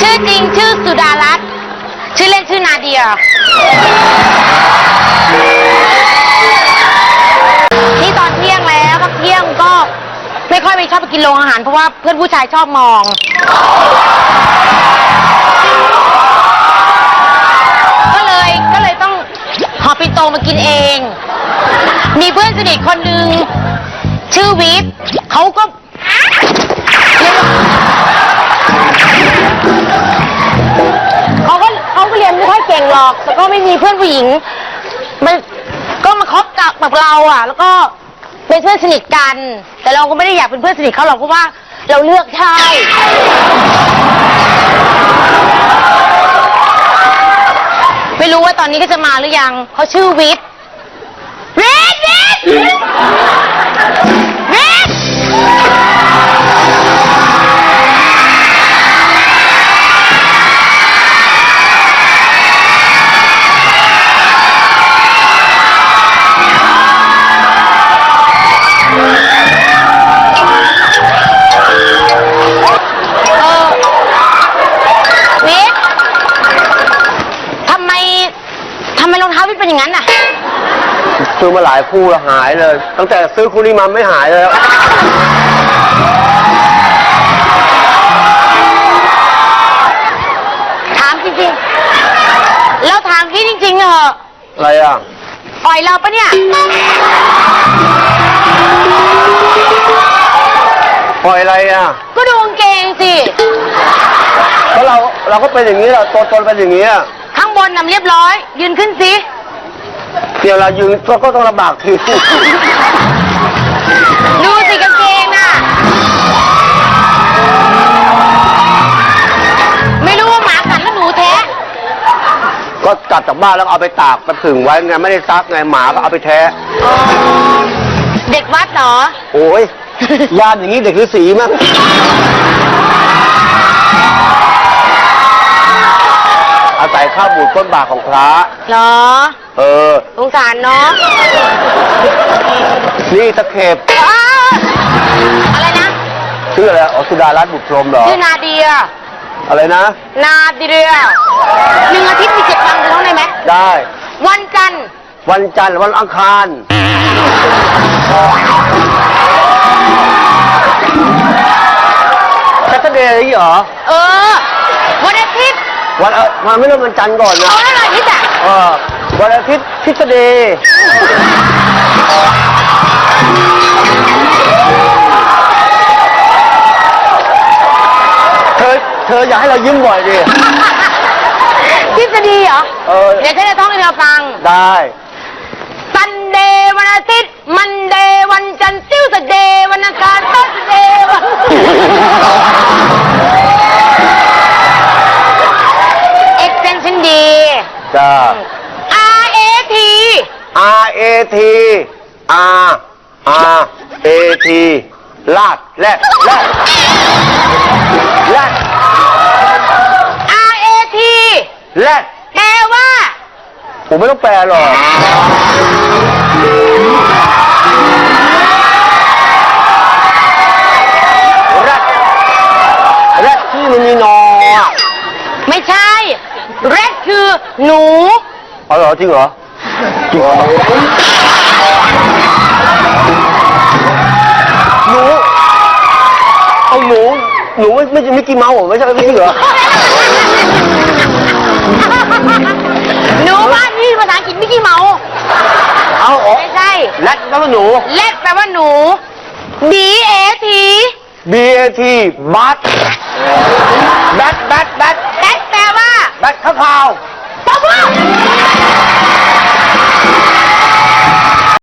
ชื่อจริงชื่อสุดารัตน์ชื่อเล่นชื่อนาเดีย นี่ตอนเที่ยงแล้วพักเที่ยงก็ไม่ค่อยไปชอบไปกินโรงอาหาร เพราะว่าเพื่อนผู้ชายชอบมอง ก็เลยก็เลยต้องหอปินโตมากินเอง มีเพื่อนสนิทคนหนึ่งชื่อวิทย์เขาก็ อกแต่ก็ไม่มีเพื่อนผู้หญิงมันก็มาคบกับแบบเราอะ แล้วก็เป็นเพื่อนสนิทกัน แต่เราก็ไม่ได้อยากเป็นเพื่อนสนิทเขาหรอกเพราะว่า เราเลือกใช่ไม่รู้ว่าตอนนี้ก็จะมาหรือยังเขาชื่อวิทย์วิทย์วิทย์ ซื้อมาหลายคู่แล้วหายเลย ตั้งแต่ซื้อคู่นี้มาไม่หายเลยถามจริงๆแล้วถามพี่จริงๆเหรออะไรอะปล่อยเราปะเนี่ย ปล่อยอะไรอะ ก็ดูกางเกงสิเพราะเราเราก็เป็นอย่างนี้แหละตัวตนเป็นอย่างนี้อะข้างบนนำเรียบร้อย ยืนขึ้นสิ เดี๋ยวเรายืนก็ก็ต้องลำบากทีดูสิกางเกงน่ะ ไม่รู้ว่าหมากัดแล้วหนูแท้ ก็กลับจากบ้านแล้วก็เอาไปตากไปผึ่งไว้ไงไม่ได้ซักไงหมาก็เอาไปแท้ เด็กวัดเหรอ โอ้ยยามอย่างนี้เด็กหรือสีมั้ง อาศัยข้าวบูดก้นบาทของพระ เหรอเออ สงสารเนาะนี่ตะเข็บอ้าวอะไรนะชื่ออะไรอ๋อสุดารัตน์บุตรพรหมเหรอ ชื่อนาเดีย อะไรนะ นาเดียหนึ่งอาทิตย์มีเจ็ดวันจะต้องได้ไหมได้ วันจันทร์วันจันทร์วันอังคารแซตเดย์นี่เหรอ เออ วันอาทิตย์ วันเออมันไม่เริ่มวันจันทร์ก่อนนะ เอาอะไรอาทิตย์อะเออวันอาทิตย์ทิศเดย์เธอ เธออยากให้เรายิ้มบ่อยดิ ทฤษฎีเหรอ เออ เดี๋ยวฉันจะท่องให้เธอฟัง ได้ ซันเดย์วันอาทิตย์มันเดย์ จ้า R A T R A T R R A T ลาดแรดแรดแรด R A T แรดแปลว่า ผมไม่ต้องแปลหรอก หนูอ๋อเหรอจริงเหรอจริงเหรอหนูเอาหนูหนูไม่ไม่ไม่กี่เมาส์เหรอไม่ใช่ไม่ใช่เหรอหนูบ้านนี่ภาษาอังกฤษมิกกี้เมาส์เอาอ๋อไม่ใช่แรดแล้วก็หนู เล็ดแปลว่าหนู B A T B A T บัต